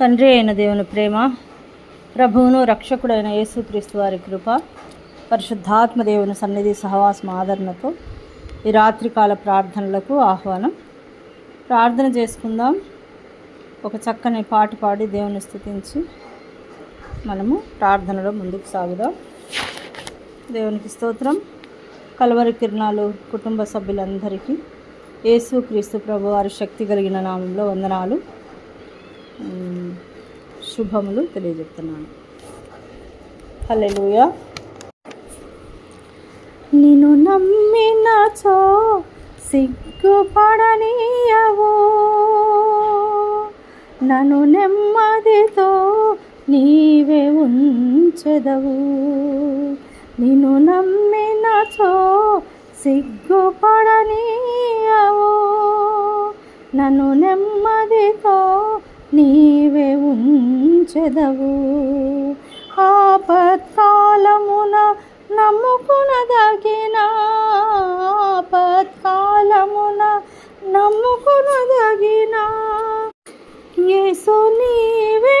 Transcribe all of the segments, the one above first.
తండ్రి అయిన దేవుని ప్రేమ ప్రభువును రక్షకుడైన యేసుక్రీస్తు వారి కృప పరిశుద్ధాత్మ దేవుని సన్నిధి సహవాసం ఆదరణతో ఈ రాత్రికాల ప్రార్థనలకు ఆహ్వానం. ప్రార్థన చేసుకుందాం. ఒక చక్కని పాట పాడి దేవుని స్థుతించి మనము ప్రార్థనలో ముందుకు సాగుదాం. దేవునికి స్తోత్రం. కలవరి కిరణాలు కుటుంబ సభ్యులందరికీ యేసు క్రీస్తు ప్రభు వారి శక్తి కలిగిన నామంలో వందనాలు. శుభములు తెలియజెప్తున్నాను. హల్లెలూయా. నిన్ను నమ్మినచో సిగ్గుపడనీయవు. నన్ను నెమ్మదితో నీవే ఉంచెదవు. నిన్ను నమ్మినచో సిగ్గుపడనీయవు. నన్ను నెమ్మదితో నీవే ఉంచెదవు. ఆపత్కాలమున నమ్ముకునదగిన ఆపత్కాలమున నమ్ముకునదగిన యేసు నీవే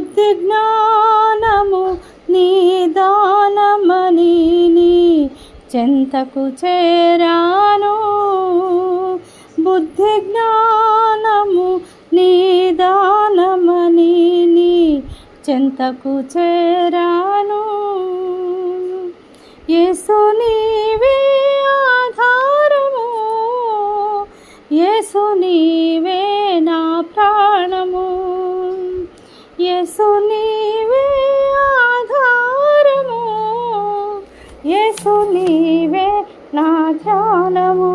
బుద్ధి జ్ఞానము నిదానమని నీ చెంతకు చేరాను. బుద్ధి జ్ఞానము నిదానమని నీ చెంతకు చేరాను. యేసు నీవే ఆధారము యేసు నీవే నా ప్రాణము. యేసు నీవే ఆధారము. యేసు నీవే నా ధ్యానము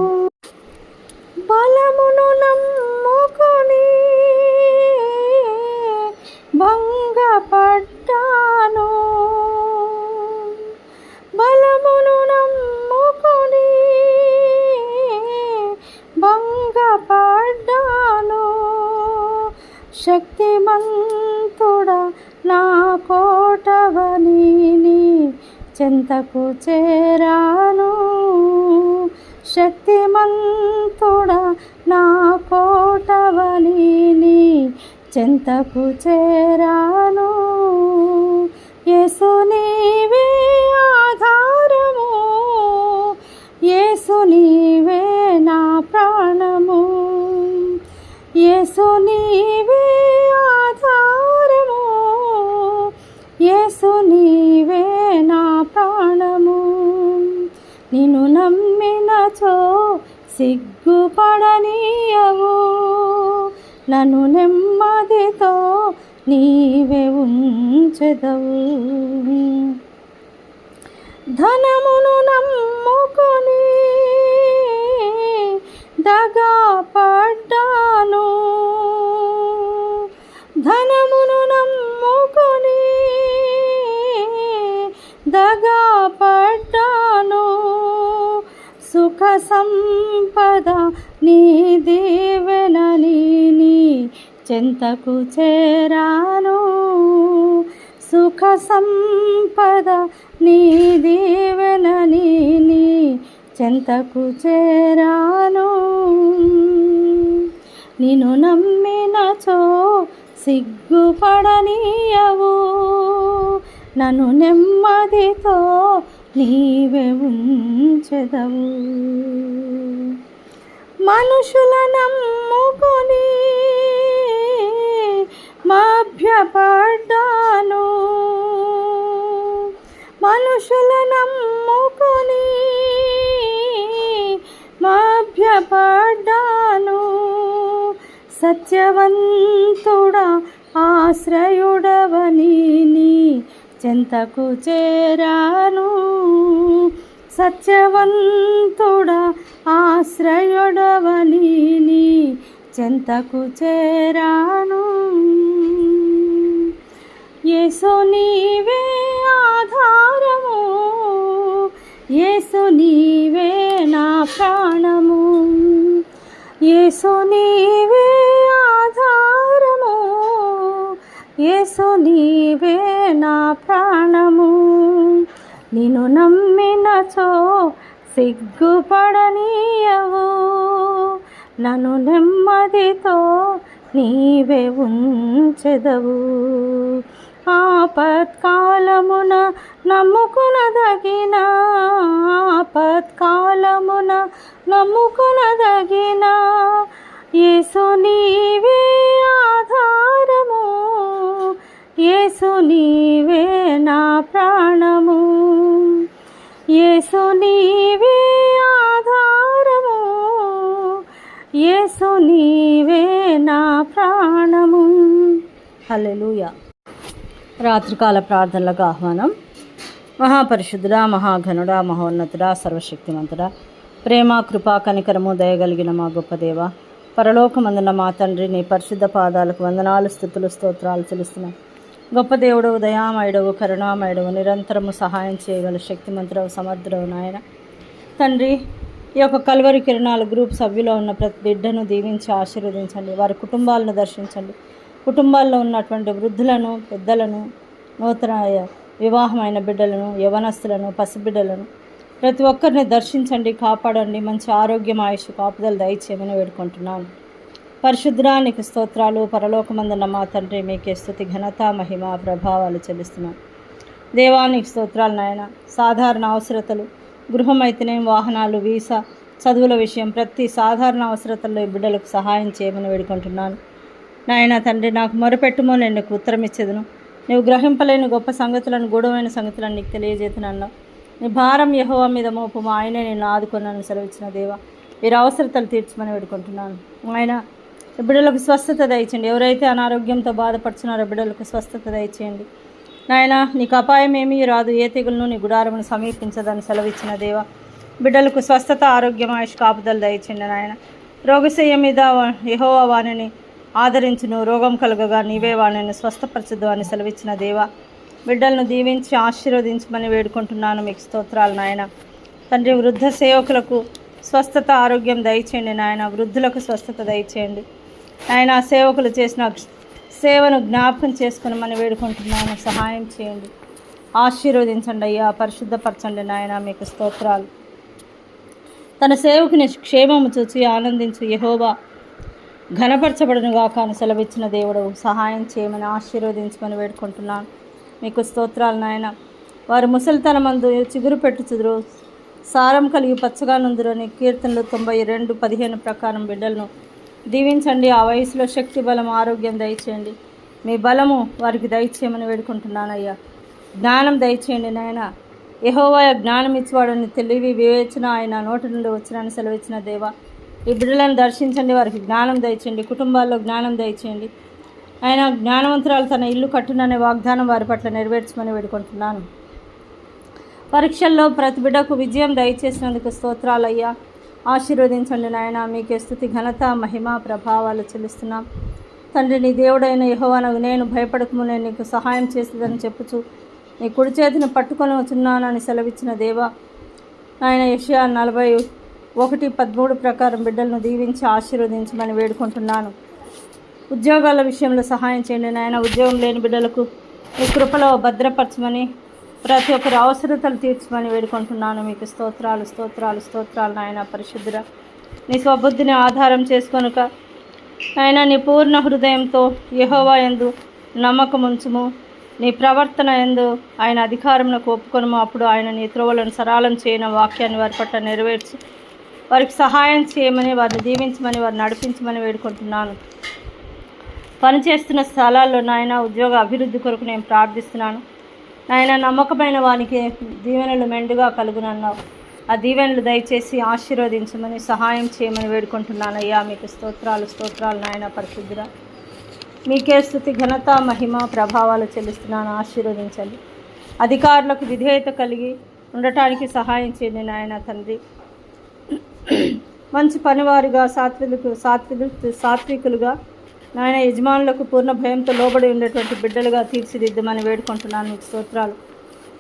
కోటవని చెంతకు చేరాను. శక్తిమంతుడ నా కోటవని చెంతకు చేరాను. యేసునీవే ఆధారము. యేసునీవే నా ప్రాణము. యేసు యేసు నీవే నా ప్రాణము. నిన్ను నమ్మినచో సిగ్గుపడనీయవు. నన్ను నెమ్మదితో నీవే ఉంచెదవు. ధనమును నమ్ముకొని దగా పడ్డాను. సంపద నీ దీవెనని నీ చెంతకు చేరాను. సుఖ సంపద నీ దీవెనని నీ చెంతకు చేరాను. నిన్ను నమ్మినచో సిగ్గుపడనీయవు. నన్ను నెమ్మదితో నీవే ఉంచెదవు. మనుషుల నమ్ముకొని మభ్యపడ్డాను. మనుషుల నమ్ముకొని పడ్డాను సత్యవంతుడా ఆశ్రయుడవని నీ చెంతకు చేరాను. సత్యవంతుడా ఆశ్రయుడవని చెంతకు చేరాను. ఏసు నీవే ఆధారము ఏసు నీవే నా ప్రాణము. ఏసు నీవే ఆధారము యేసు నీవే నా ప్రాణము. నిన్ను నమ్మినచో సిగ్గుపడనీయవు. నన్ను నెమ్మదితో నీవే ఉంచెదవు. ఆపత్కాలమున నమ్ముకునదగిన ఆపత్కాలమున నమ్ముకునదగిన యేసు నీవే ఆధారము. ఏసు నీవే నా ప్రాణము. ఏసు నీవే ఆధారము. ఏసు నీవే నా ప్రాణము. హల్లెలూయా. రాత్రికాల ప్రార్థనలకు ఆహ్వానం. మహాపరిశుద్ధుడా మహాఘనుడా మహోన్నతుడా సర్వశక్తిమంతుడా. ప్రేమ కృపా కనికరము దయగలిగిన మా గొప్ప దేవ పరలోకమందున మా తండ్రి నీ పరిశుద్ధ పాదాలకు వందనాలు స్థుతులు స్తోత్రాలు తెలుస్తున్నాం గొప్ప దేవుడు ఉదయామయుడవు కరుణామయుడవు నిరంతరము సహాయం చేయగల శక్తిమంతుడవు సమర్థుడవు నాయన. తండ్రి ఈ యొక్క కల్వరి కిరణాల గ్రూప్ సభ్యులో ఉన్న ప్రతి బిడ్డను దీవించి ఆశీర్వదించండి. వారి కుటుంబాలను దర్శించండి. కుటుంబాల్లో ఉన్నటువంటి వృద్ధులను పెద్దలను నూతన వివాహమైన బిడ్డలను యవనస్తులను పసిబిడ్డలను ప్రతి ఒక్కరిని దర్శించండి కాపాడండి. మంచి ఆరోగ్యం ఆయుష్ కాపుదలు దయచేయమని వేడుకుంటున్నాను. పరిశుద్రానికి స్తోత్రాలు. పరలోకమందున్న మా తండ్రి మీకే స్థుతి ఘనత మహిమ ప్రభావాలు చెల్లిస్తున్నాను దేవానికి స్తోత్రాలు నాయన. సాధారణ అవసరతలు గృహమైతేనే వాహనాలు వీసా చదువుల విషయం ప్రతి సాధారణ అవసరతల్లో బిడ్డలకు సహాయం చేయమని వేడుకుంటున్నాను. నాయన తండ్రి నాకు మొరపెట్టుమో నేను నీకు ఉత్తరం ఇచ్చేదను నువ్వు గ్రహింపలేని గొప్ప సంగతులను గూఢమైన సంగతులను నీకు తెలియజేతున్నాను నీ భారం యహోవా మీద మోపము. ఆయనే నేను ఆదుకున్నాను సెలవిచ్చిన దేవా. వీరి అవసరతలు తీర్చమని వేడుకుంటున్నాను. ఆయన బిడ్డలకు స్వస్థత దయచేయండి. ఎవరైతే అనారోగ్యంతో బాధపడుతున్నారో బిడ్డలకు స్వస్థత దయచేయండి. నాయన నీకు అపాయం ఏమీ రాదు. ఏ తెగులను నీ గుడారమును సమీపించదని సెలవిచ్చిన దేవా. బిడ్డలకు స్వస్థత ఆరోగ్యం ఆయుష్ కాపుదలు దయచేయండి నాయన. రోగశయ్య మీద యహోవా వాణిని ఆదరించును. రోగం కలుగగా నీవే వాణిని స్వస్థపరచదు అని సెలవిచ్చిన దేవా. బిడ్డలను దీవించి ఆశీర్వదించమని వేడుకుంటున్నాను మీకు స్తోత్రాలు నాయన. తండ్రి వృద్ధ సేవకులకు స్వస్థత ఆరోగ్యం దయచేయండి నాయన. వృద్ధులకు స్వస్థత దయచేయండి. ఆయన సేవకులు చేసిన సేవను జ్ఞాపకం చేసుకునమని వేడుకుంటున్నాను. సహాయం చేయండి. ఆశీర్వదించండి అయ్యా. పరిశుద్ధపరచండి నాయన మీకు స్తోత్రాలు. తన సేవకుని క్షేమము చూచి ఆనందించు యహోబా ఘనపరచబడును గాక అని సెలవిచ్చిన దేవుడు. సహాయం చేయమని ఆశీర్వదించమని వేడుకుంటున్నాను. మీకు స్తోత్రాలు నాయన. వారు ముసలితనమందు చిగురు పెట్టుచుదురు. సారం కలిగి పచ్చగా నుందురు అని కీర్తనలు తొంభై రెండు పదిహేను ప్రకారం బిడ్డలను. దీవించండి ఆ వయసులో శక్తి బలం ఆరోగ్యం దయచేయండి. మీ బలము వారికి దయచేయమని వేడుకుంటున్నానయ్యా. జ్ఞానం దయచేయండి నాయన. యహోవాయ జ్ఞానం ఇచ్చేవాడని తెలివి వివేచన ఆయన నోటి నుండి వచ్చినని సెలవిచ్చిన దేవా. ఈ బిడ్డలను దర్శించండి వారికి జ్ఞానం దయచేయండి కుటుంబాల్లో జ్ఞానం దయచేయండి. ఆయన జ్ఞానవంతురాలు తన ఇల్లు కట్టుననే వాగ్దానం వారి పట్ల నెరవేర్చమని వేడుకుంటున్నాను. పరీక్షల్లో ప్రతి బిడ్డకు విజయం దయచేసినందుకు స్తోత్రాలయ్యా. ఆశీర్వదించండి నాయన మీకే స్థుతి ఘనత మహిమ ప్రభావాలు చెల్లిస్తున్నాం. తండ్రి నీ దేవుడైన యహోవనకు నేను భయపడకము నేను నీకు సహాయం చేసేదని చెప్పుచు నీ కుడి చేతిని పట్టుకొని వచ్చున్నానని సెలవిచ్చిన దేవా ఆయన యషయా నలభై ఒకటి పదమూడు ప్రకారం బిడ్డలను దీవించి ఆశీర్వదించమని వేడుకుంటున్నాను. ఉద్యోగాల విషయంలో సహాయం చేయండి నాయన. ఉద్యోగం లేని బిడ్డలకు మీ కృపలో భద్రపరచమని ప్రతి ఒక్కరి అవసరతలు తీర్చమని వేడుకుంటున్నాను. మీకు స్తోత్రాలు స్తోత్రాలు స్తోత్రాలు నాయన. పరిశుద్ధుర నీ స్వబుద్ధిని ఆధారం చేసుకొనుక ఆయన నీ పూర్ణ హృదయంతో యహోవా ఎందు నమ్మకం ఉంచుము నీ ప్రవర్తన ఎందు ఆయన అధికారంలో ఒప్పుకొనుము. అప్పుడు ఆయన నీ త్రోవలను సరళం చేయని వాక్యాన్ని వారి పట్ల నెరవేర్చి వారికి సహాయం చేయమని వారిని దీవించమని వారిని నడిపించమని వేడుకుంటున్నాను. పనిచేస్తున్న స్థలాల్లో నాయన ఉద్యోగ అభివృద్ధి కొరకు నేను ప్రార్థిస్తున్నాను. నాయన నమ్మకమైన వానికి దీవెనలు మెండుగా కలుగునన్నావు. ఆ దీవెనలు దయచేసి ఆశీర్వదించమని సహాయం చేయమని వేడుకుంటున్నాను. అయ్యా మీకు స్తోత్రాలు స్తోత్రాలు నాయన పరిశుద్ధురా మీకే స్థుతి ఘనత మహిమ ప్రభావాలు చెల్లిస్తున్నాను. ఆశీర్వదించండి. అధికారులకు విధేయత కలిగి ఉండటానికి సహాయం చేయండి నాయన తండ్రి. మంచి పనివారుగా సాత్వికులు సాత్వి సాత్వికులుగా నాయన యజమానులకు పూర్ణ భయంతో లోబడి ఉండేటువంటి బిడ్డలుగా తీర్చిదిద్దమని వేడుకుంటున్నాను మీకు స్తోత్రాలు.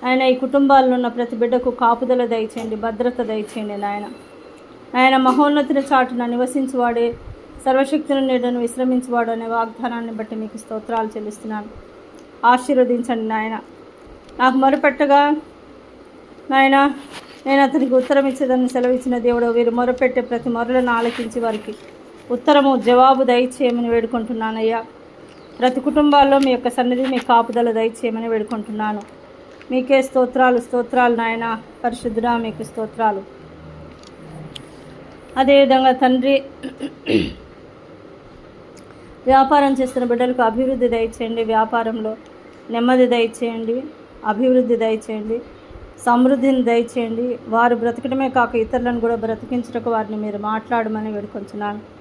ఆయన ఈ కుటుంబాల్లో ఉన్న ప్రతి బిడ్డకు కాపుదల దయచేయండి భద్రత దయచేయండి నాయన. ఆయన మహోన్నతిని చాటున నివసించువాడే సర్వశక్తుల నీడను విశ్రమించువాడు అనే వాగ్దానాన్ని బట్టి మీకు స్తోత్రాలు చెల్లిస్తున్నాను. ఆశీర్వదించండి నాయన. నాకు మొరపెట్టగా నాయన నేను అతనికి ఉత్తరం ఇచ్చేదని సెలవిచ్చిన దేవుడు వీరు మొరపెట్టే ప్రతి మొరలను ఆలకించి వారికి ఉత్తరము జవాబు దయచేయమని వేడుకుంటున్నానయ్యా. ప్రతి కుటుంబాల్లో మీ యొక్క సన్నిధి మీ కాపుదల దయచేయమని వేడుకుంటున్నాను. మీకే స్తోత్రాలు స్తోత్రాలు నాయన. పరిశుద్ధుడా మీకు స్తోత్రాలు. అదేవిధంగా తండ్రి వ్యాపారం చేస్తున్న బిడ్డలకు అభివృద్ధి దయచేయండి. వ్యాపారంలో నెమ్మది దయచేయండి అభివృద్ధి దయచేయండి సమృద్ధిని దయచేయండి. వారు బ్రతకడమే కాక ఇతరులను కూడా బ్రతికించటకు వారిని మీరు మాట్లాడమని వేడుకొంచున్నాను.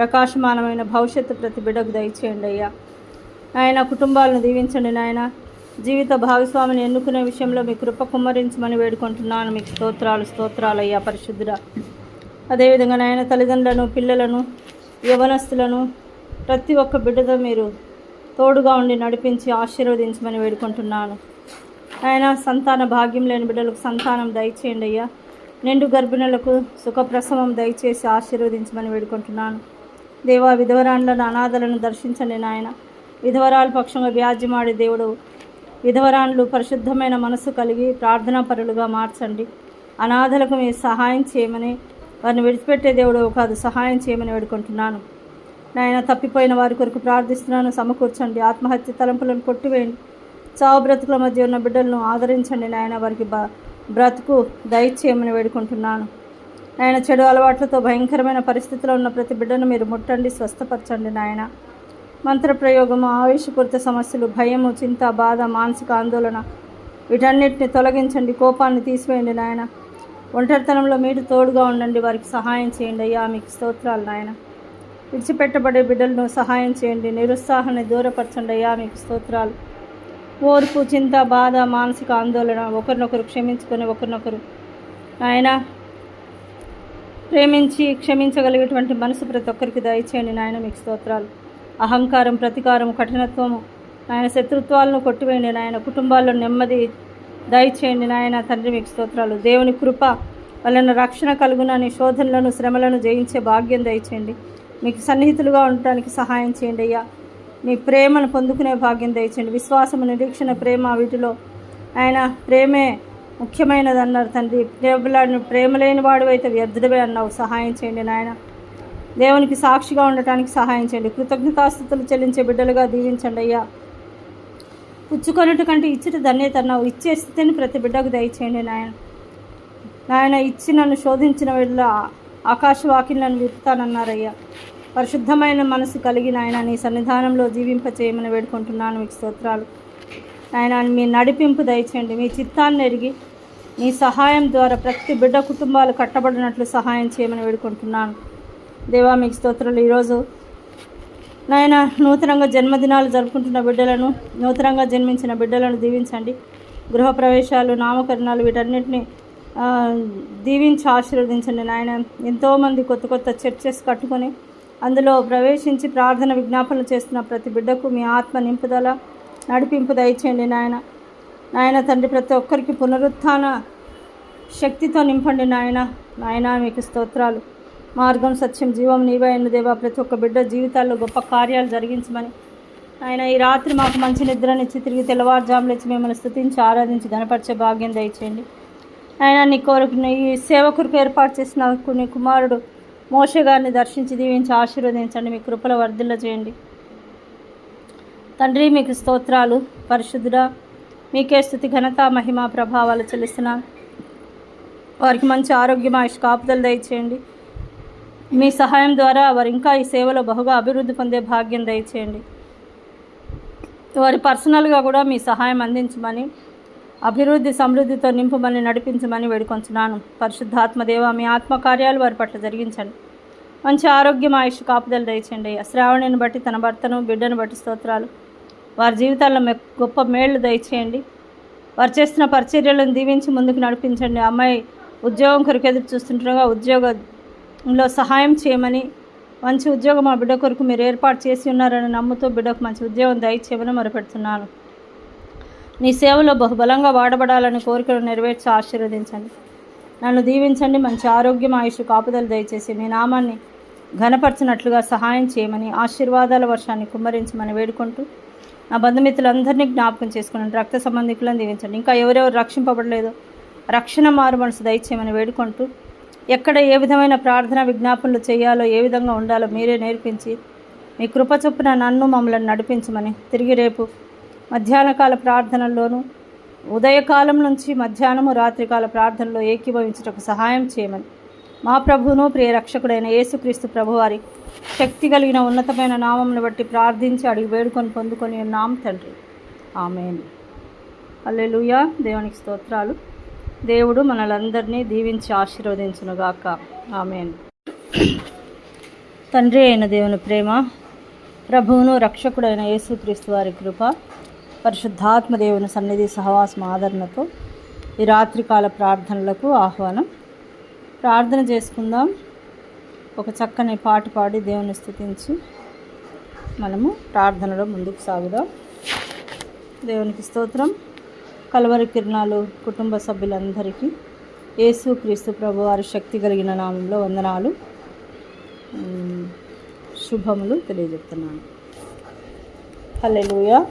ప్రకాశమానమైన భవిష్యత్తు ప్రతి బిడ్డకు దయచేయండి అయ్యా. ఆయన కుటుంబాలను దీవించండి నాయన. జీవిత భాగస్వామిని ఎన్నుకునే విషయంలో మీ కృప కుమ్మరించమని వేడుకుంటున్నాను. మీకు స్తోత్రాలు స్తోత్రాలు అయ్యా పరిశుద్ధుడ. అదేవిధంగా నాయన తల్లిదండ్రులను పిల్లలను యవనస్తులను ప్రతి ఒక్క బిడ్డతో మీరు తోడుగా ఉండి నడిపించి ఆశీర్వదించమని వేడుకుంటున్నాను. ఆయన సంతాన భాగ్యం లేని బిడ్డలకు సంతానం దయచేయండి అయ్యా. నిండు గర్భిణులకు సుఖప్రసవం దయచేసి ఆశీర్వదించమని వేడుకుంటున్నాను. దేవా విధవరాండ్లను అనాథలను దర్శించండి నాయన. విధవరాల పక్షంగా వ్యాజ్యమాడి దేవుడు విధవరాండ్లు పరిశుద్ధమైన మనసు కలిగి ప్రార్థనా పరులుగా మార్చండి. అనాథలకు మీరు సహాయం చేయమని వారిని విడిచిపెట్టే దేవుడు కాదు సహాయం చేయమని వేడుకుంటున్నాను. నాయన తప్పిపోయిన వారి కొరకు ప్రార్థిస్తున్నాను సమకూర్చండి. ఆత్మహత్య తలంపులను కొట్టివేయండి. చావు బ్రతుకుల మధ్య ఉన్న బిడ్డలను ఆదరించండి నాయన. వారికి బ బ్రతుకు దయచేయమని వేడుకుంటున్నాను. నాయన చెడు అలవాట్లతో భయంకరమైన పరిస్థితిలో ఉన్న ప్రతి బిడ్డను మీరు ముట్టండి స్వస్థపరచండి నాయన. మంత్ర ప్రయోగము సమస్యలు భయము చింత బాధ మానసిక ఆందోళన వీటన్నిటిని తొలగించండి కోపాన్ని తీసివేయండి నాయన. ఒంటరితనంలో మీరు తోడుగా ఉండండి వారికి సహాయం చేయండి. అయ్యా మీకు స్తోత్రాలు నాయన. విడిచిపెట్టబడే బిడ్డలను సహాయం చేయండి నిరుత్సాహాన్ని దూరపరచండి. అయ్యా మీకు స్తోత్రాలు. ఓర్పు చింత బాధ మానసిక ఆందోళన ఒకరినొకరు క్షమించుకొని ఒకరినొకరు. ఆయన ప్రేమించి క్షమించగలిగేటువంటి మనసు ప్రతి ఒక్కరికి దయచేయండి నాయన మీకు స్తోత్రాలు. అహంకారం ప్రతీకారం కఠినత్వము ఆయన శత్రుత్వాలను కొట్టివేయండి నాయన కుటుంబాల్లో నెమ్మది దయచేయండి నాయన తండ్రి మీకు స్తోత్రాలు. దేవుని కృప వలన రక్షణ కలుగునని శోధనలను శ్రమలను జయించే భాగ్యం దయచేయండి. మీకు సన్నిహితులుగా ఉండటానికి సహాయం చేయండి అయ్యా. మీ ప్రేమను పొందుకునే భాగ్యం దయచేయండి. విశ్వాసము నిరీక్షణ ప్రేమ వీటిలో. ఆయన ప్రేమే ముఖ్యమైనది అన్నారు తండ్రి. ప్రేమలాడిన ప్రేమ లేని వాడు అయితే వ్యర్థుడవే అన్నావు. సహాయం చేయండి నాయన. దేవునికి సాక్షిగా ఉండటానికి సహాయం చేయండి. కృతజ్ఞతాస్థుతులు చెల్లించే బిడ్డలుగా దీవించండి అయ్యా. పుచ్చుకొనటి కంటే ఇచ్చిన ధన్యత అన్నావు. ఇచ్చే స్థితిని ప్రతి బిడ్డకు దయచేయండి నాయన. నాయన ఇచ్చి నన్ను శోధించిన వీళ్ళ ఆకాశవాకిని నన్ను విప్పుతానన్నారయ్యా. పరిశుద్ధమైన మనసు కలిగిన ఆయన నీ సన్నిధానంలో జీవింప చేయమని వేడుకుంటున్నాను మీకు స్తోత్రాలు. ఆయన మీ నడిపింపు దయచేయండి. మీ చిత్తాన్ని ఎరిగి మీ సహాయం ద్వారా ప్రతి బిడ్డ కుటుంబాలు కట్టబడినట్లు సహాయం చేయమని వేడుకుంటున్నాను. దేవా మీకు స్తోత్రులు. ఈరోజు నాయన నూతనంగా జన్మదినాలు జరుపుకుంటున్న బిడ్డలను నూతనంగా జన్మించిన బిడ్డలను దీవించండి. గృహప్రవేశాలు నామకరణాలు వీటన్నిటిని దీవించి ఆశీర్వదించండి నాయన. ఎంతోమంది కొత్త కొత్త చర్చెస్ కట్టుకొని అందులో ప్రవేశించి ప్రార్థన విజ్ఞాపనలు చేస్తున్న ప్రతి బిడ్డకు మీ ఆత్మ నింపుదల నడిపింపు దయచేయండి నాయన. నాయన తండ్రి ప్రతి ఒక్కరికి పునరుత్థాన శక్తితో నింపండి నాయన. నాయన మీకు స్తోత్రాలు. మార్గం సత్యం జీవం నీవే దేవా ప్రతి ఒక్క బిడ్డ జీవితాల్లో గొప్ప కార్యాలు జరిగించమని. ఆయన ఈ రాత్రి మాకు మంచి నిద్రనిచ్చి తిరిగి తెల్లవారుజాములు ఇచ్చి మిమ్మల్ని స్థుతించి ఆరాధించి గణపరిచే భాగ్యం దయచేయండి. ఆయన నీ కోరిక ఈ సేవకురికి ఏర్పాటు చేసిన నీ కుమారుడు మోష గారిని దర్శించి దీవించి ఆశీర్వదించండి. మీ కృపల వర్ధిల్ల చేయండి తండ్రి మీకు స్తోత్రాలు. పరిశుద్ధుడా మీకే స్థుతి ఘనత మహిమ ప్రభావాలు చెల్లిస్తున్నాను వారికి మంచి ఆరోగ్యం ఆయుష్ కాపుదలు దయచేయండి. మీ సహాయం ద్వారా వారు ఇంకా ఈ సేవలో బహుగా అభివృద్ధి పొందే భాగ్యం దయచేయండి. వారి పర్సనల్గా కూడా మీ సహాయం అందించమని అభివృద్ధి సమృద్ధితో నింపమని నడిపించమని వేడుకొంచున్నాను. పరిశుద్ధాత్మదేవ మీ ఆత్మకార్యాలు వారి పట్ల జరిగించండి. మంచి ఆరోగ్యం ఆయుష్ కాపుదలు దయచేయండి శ్రావణిని బట్టి తన భర్తను బిడ్డను బట్టి స్తోత్రాలు. వారి జీవితాల్లో గొప్ప మేళ్ళు దయచేయండి. వారు చేస్తున్న పరిచర్యలను దీవించి ముందుకు నడిపించండి. అమ్మాయి ఉద్యోగం కొరకు ఎదురు చూస్తుండగా ఉద్యోగంలో సహాయం చేయమని మంచి ఉద్యోగం మా బిడ్డ కొరకు మీరు ఏర్పాటు చేసి ఉన్నారని నమ్ముతూ బిడ్డకు మంచి ఉద్యోగం దయచేయమని మొరపెడుతున్నాను. నీ సేవలో బహుబలంగా వాడబడాలని కోరికలు నెరవేర్చి ఆశీర్వదించండి. నన్ను దీవించండి. మంచి ఆరోగ్యం ఆయుష్ కాపుదలు దయచేసి మీ నామాన్ని ఘనపరచినట్లుగా సహాయం చేయమని ఆశీర్వాదాల వర్షాన్ని కుమ్మరించమని వేడుకుంటూ నా బంధుమిత్రులందరినీ జ్ఞాపకం చేసుకుని రక్త సంబంధికులను దీవించండి. ఇంకా ఎవరెవరు రక్షింపబడలేదు? రక్షణ మారు మనసు దయచేయమని వేడుకుంటూ ఎక్కడ ఏ విధమైన ప్రార్థన విజ్ఞాపనలు చేయాలో ఏ విధంగా ఉండాలో మీరే నేర్పించి మీ కృప చొప్పున నన్ను మమ్మల్ని నడిపించమని తిరిగి రేపు మధ్యాహ్నకాల ప్రార్థనల్లోనూ ఉదయకాలం నుంచి మధ్యాహ్నము రాత్రికాల ప్రార్థనలో ఏకీభవించుటకు సహాయం చేయమని మా ప్రభువును ప్రియ రక్షకుడైన యేసుక్రీస్తు ప్రభువారి శక్తి కలిగిన ఉన్నతమైన నామంను బట్టి ప్రార్థించి అడిగి వేడుకొని పొందుకొని నామ తండ్రి. ఆమెన్. హల్లెలూయా. దేవునికి స్తోత్రాలు. దేవుడు మనలందరినీ దీవించి ఆశీర్వదించునుగాక. ఆమెన్. తండ్రి అయిన దేవుని ప్రేమ ప్రభువును రక్షకుడైన యేసుక్రీస్తు వారి కృప పరిశుద్ధాత్మ దేవుని సన్నిధి సహవాసం ఆదరణతో ఈ రాత్రికాల ప్రార్థనలకు ఆహ్వానం. ప్రార్థన చేసుకుందాం. ఒక చక్కని పాట పాడి దేవుని స్థుతించి మనము ప్రార్థనలో ముందుకు సాగుదాం. దేవునికి స్తోత్రం. కలవరి కిరణాలు కుటుంబ సభ్యులందరికీ యేసు క్రీస్తు ప్రభు వారి శక్తి కలిగిన నామంలో వందనాలు. శుభములు తెలియజెప్తున్నాను. హల్లెలూయా.